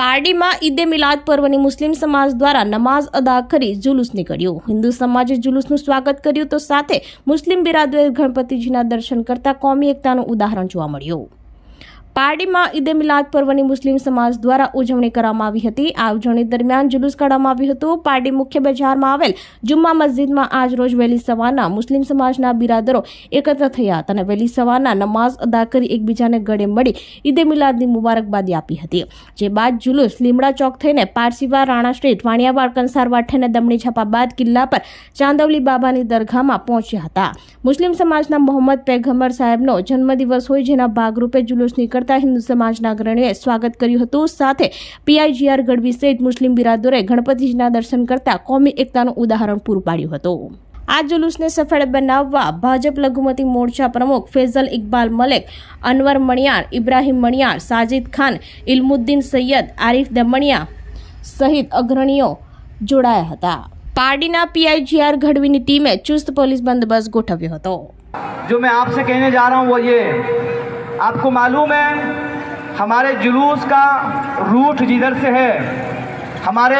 પારડીમાં ઈદે મિલાદ પર્વની મુસ્લિમ સમાજ દ્વારા નમાઝ અદા કરી જુલુસ નીકળ્યું. હિન્દુ સમાજે જુલુસનું સ્વાગત કર્યું તો સાથે મુસ્લિમ બિરાદરોએ ગણપતિજીના દર્શન કરતા કોમી એકતાનું ઉદાહરણ જોવા મળ્યું. પારડીમાં ઈદે મિલાદ પર્વની મુસ્લિમ સમાજ દ્વારા ઉજવણી કરવામાં આવી હતી. આ ઉજવણી દરમિયાન જુલુસ કાઢવામાં આવ્યું હતું. પારડી મુખ્ય બજારમાં આવેલ જુમ્મા મસ્જિદમાં આજ રોજ વહેલી સવારના મુસ્લિમ સમાજના બિરાદરો એકત્ર થયા હતા અને વહેલી સવારના નમાઝ અદા કરી એકબીજાને ગળે મળી ઈદે મિલાદની મુબારકબાદી આપી હતી. જે બાદ જુલુસ લીમડા ચોક થઈને પારસીવા, રાણા સ્ટ્રીટ, વાણિયાવાડ, કંસારવાડ થઈને દમણી છાપા બાદ કિલ્લા પર ચાંદવલી બાબાની દરગાહમાં પહોંચ્યા હતા. મુસ્લિમ સમાજના મોહમ્મદ પેગમ્બર સાહેબનો જન્મદિવસ હોય જેના ભાગરૂપે જુલુસ નીકળતા આવતા હિન્દુ સમાજના અગ્રણીઓએ સ્વાગત કર્યું હતું. સાથે પીઆઈજીઆર ગઢવી સહિત મુસ્લિમ બિરાદરોએ ગણપતિજીના દર્શન કરતા કોમી એકતાનું ઉદાહરણ પૂરું પાડ્યું હતું. આ જુલુસને સફળ બનાવવા ભાજપ લઘુમતી મોરચા પ્રમુખ ફેઝલ ઇકબાલ મલેક, અનવર મણિયાર, ઇબ્રાહીમ મણિયાર, સાજિદ ખાન, ઇલમુદ્દીન સૈયદ, આરિફ દમણિયા સહિત અગ્રણીઓ જોડાયા હતા. પાર્ટીના પીઆઈજીઆર ગઢવીની ટીમે ચુસ્ત પોલીસ બંદોબસ્ત ગોઠવ્યો હતો. જો મેં આપસે કહેને જા રહા હું વો યે आपको मालूम है हमारे जुलूस का रूट जिधर से है हमारे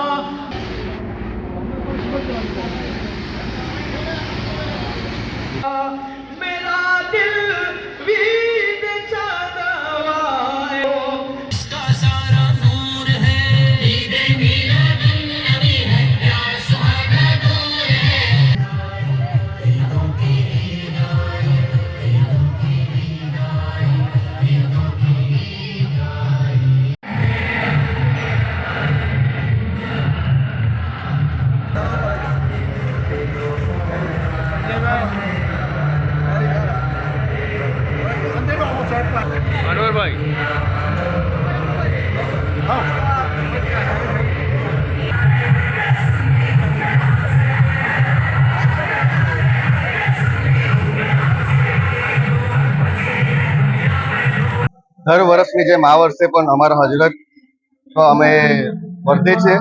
દર વર્ષની જેમ આ વર્ષે પણ અમારા હજરત અમે બર્થડે છે.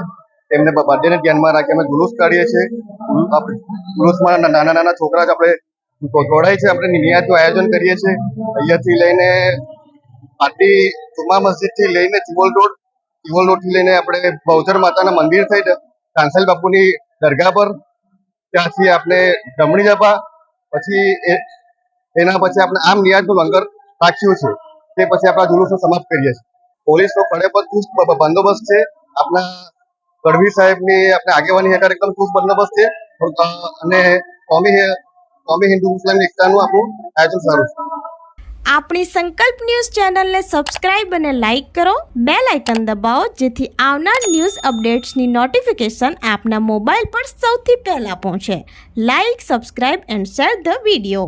એમને બર્થડેને ધ્યાનમાં રાખી અમે જુલુસ કાઢીએ છીએ. જુલુસ જુલુસમાં નાના નાના છોકરા જ આપણે જોડાય છે. આપણે નિયાતનું આયોજન કરીએ છીએ. અહીંયાથી લઈને પાટી જુમા મસ્જિદથી લઈને ચિવોલ રોડ, ચિવોલ રોડથી લઈને આપણે બહુચર માતાના મંદિર થઈ કાંસલ બાપુની દરગાહ પર. ત્યાંથી આપણે જમણી જપા પછી એના પછી આપણે આમ નિયાજનું લંગર રાખ્યું છે. તે પછી આપણા જુલુસને સમાપ્ત કરીએ છીએ. પોલીસનો ખડે પર ચુસ્ત બંદોબસ્ત છે. આપણા ગઢવી સાહેબની આપણે આગેવાની હેઠળ એકદમ ચુસ્ત બંદોબસ્ત છે. અને કોમી કોમી હિન્દુ મુસ્લિમ એકતાનું આપણું આયોજન સારું છે. આપણી સંકલ્પ ન્યૂઝ ચેનલને સબસ્ક્રાઇબ અને લાઇક કરો. બે લાઇકન દબાવો, જેથી આવનાર ન્યૂઝ અપડેટ્સની નોટિફિકેશન આપના મોબાઈલ પર સૌથી પહેલાં પહોંચે. Like, subscribe and share the video.